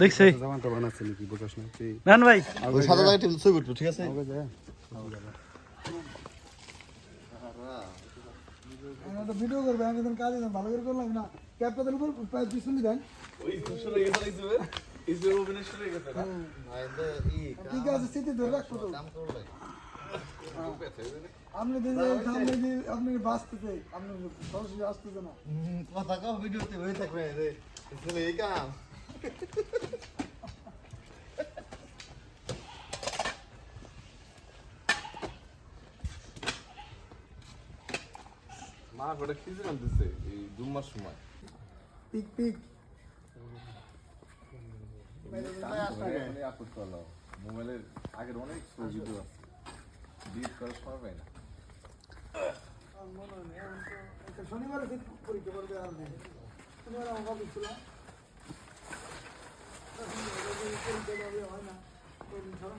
দেখছি। তুই নান ভাই। ওই সাদা টেবিল ছবি উঠবো ঠিক আছে? ভিডিও করবে আমি যখন কাজ ভালো করে করলাম না। ক্যাপটা দিলে উপর পায়ে পিছনে দেন। ঠিক আছে স্মৃতি ধরে রাখব তো। আপনি যে যে সামনে আপনি বাঁচতেছে আপনি সরাসরি আসতেছে না। কথা ভিডিওতে হয়ে থাকবে রে ছেলে এই কাম। মা ওটা কি জানান দিছে? এই দু মাস সময়। Peak peak. মোবাইলের আগের অনেক ভিডিও আছে। ডিলিট করার সময় পাই না শনিবারে পরীক্ষা করবে আর নেই শনিবার আমার দেওয়া হয় না। কোনদিন ছাড়া